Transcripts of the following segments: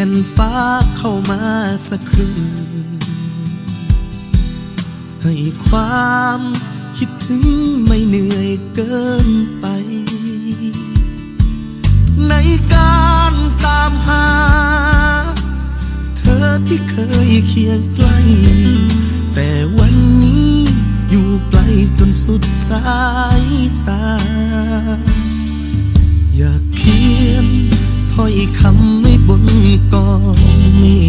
ผ่นฟ้าเข้ามาสักครึ่ง ให้ความคิดถึงไม่เหนื่อยเกินไป ในการตามหา เธอที่เคยเคียงใกล้ แต่วันนี้อยู่ไกลจนสุดสายตา อยากเขียนถ้อยคำ ไว้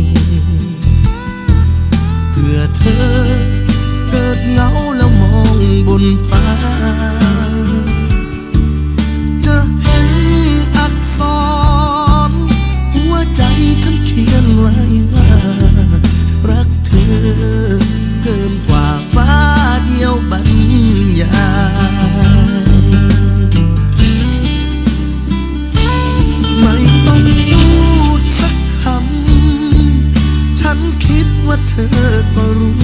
ว่าเธอก็รู้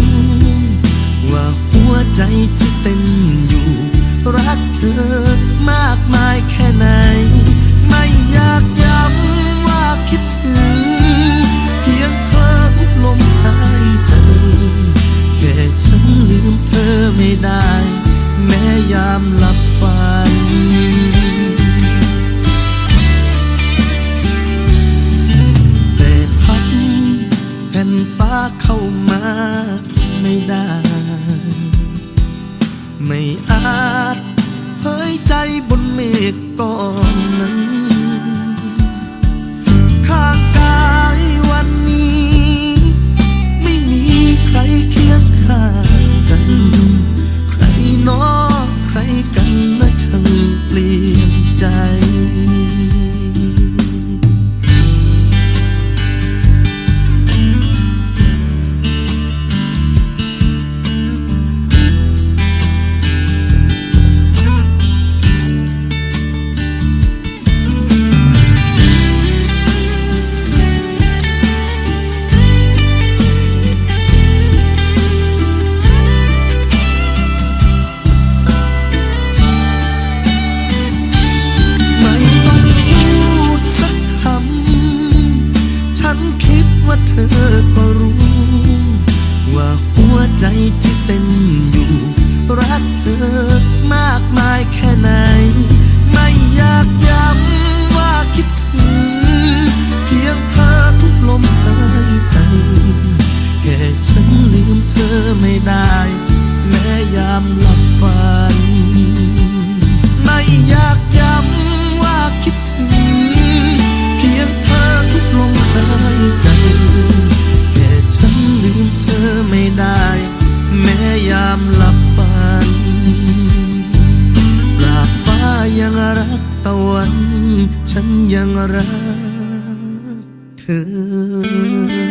ว่าหัวใจที่เต้นอยู่ รักเธอมากมายแค่ไหน ไม่อยากย้ำว่าคิดถึง เพียงเธอทุกลมหายใจแค่ฉันลืมเธอไม่ได้ แม้ยามหลับ เข้ามาไม่ได้ ไม่อาจเผยใจบนเมฆก้อนนั้นข้างกายวันนี้ ไม่มีใครเคียงข้างกัน ใครนอใครกันนะช่างเปลี่ยนใจ ยังรักเธอ